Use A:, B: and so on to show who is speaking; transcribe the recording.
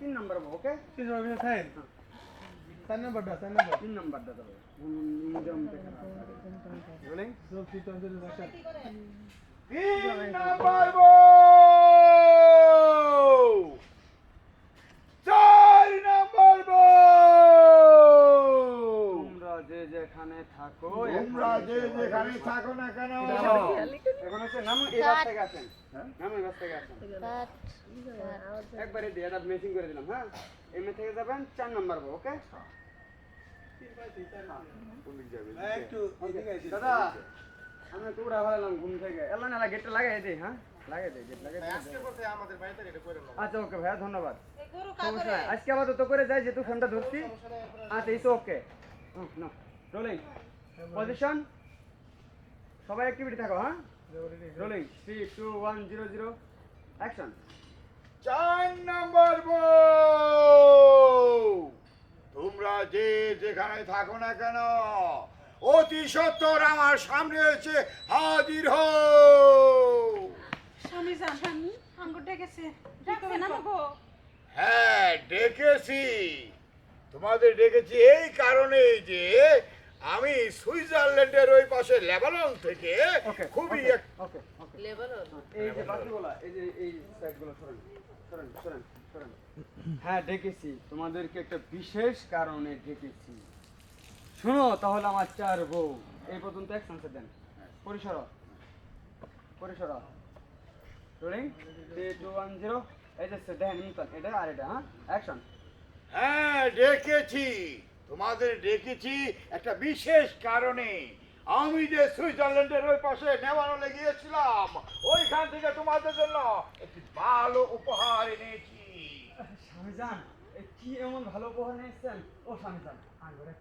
A: তিন number okay
B: তিন নম্বর থাকেন চার নম্বরটা চার নম্বর
A: তিন নাম্বারটা দেবো নিজাম দেখে রোলিং
B: সব তিন নম্বর রাখা
C: তিন নাম্বার বউ চার নাম্বার বউ
A: তোমরা যে যেখানে থাকো
C: তোমরা যে যেখানে থাকো না কেন
A: এখন হচ্ছে নাম এই বাস থেকে আসেন। নাম এই বাস থেকে আসেন। একবারে দিয়ে এটা মেশিং করে দিলাম হ্যাঁ? এমনি থেকে যাবেন চার নাম্বার ওকে
B: একটু এদিকে
A: দাদা আমি তো উড়া ভালাম ঘুম থেকে। এলা না গেটটা লাগাই দিই হ্যাঁ? লাগাই দিই গেট লাগাই দিই আচ্ছা ওকে ভাইয়া ধন্যবাদ। আজকে আবার তো করে যাই যেহেতু ফোনটা ধরছি। আচ্ছা ইস ওকে রোলিং পজিশন সবাই অ্যাক্টিভিটি থাকো হ্যাঁ? Rolling three two one zero zero action
C: চার নাম্বার তোমরা যে যেখানে থাকো না কেন অতি সত্তর আমার সামনে এসে হাজির হও।
D: স্বামী যান। স্বামী আঙ্গুর ডেকেছে। কি না গো
C: হ্যাঁ ডেকেছি। তোমাদের ডেকেছি এই কারণে যে আমি সুইজারল্যান্ডের ওই পাশে লেবানন থেকে
A: ওকে
C: খুবই
A: ওকে
C: এক-
A: ওকে ওকে। এই যে বাকিগুলা এই যে এই সাইডগুলো সরেন সরেন সরেন সরেন। হ্যাঁ ডেকেছি। তোমাদেরকে একটা বিশেষ কারণে ডেকেছি। শুনো তাহলে আমার চার বউ। এই পর্যন্ত এক সানসেট দেন। পরিসর পরিসর rolling three two one zero এই যে সে দেখেন এটা আর এটা হ্যাঁ? অ্যাকশন
C: হ্যাঁ ডেকেছি। তোমাদের ডেকেছি একটা বিশেষ কারণে। আমি যে সুইজারল্যান্ডের ওই পাশে নেওয়ানো গিয়েছিলাম, ওইখান থেকে তোমাদের জন্য একটি ভালো উপহার এনেছি।
A: স্বামীজান কি এমন ভালো উপহার নিয়ে ও স্বামীজান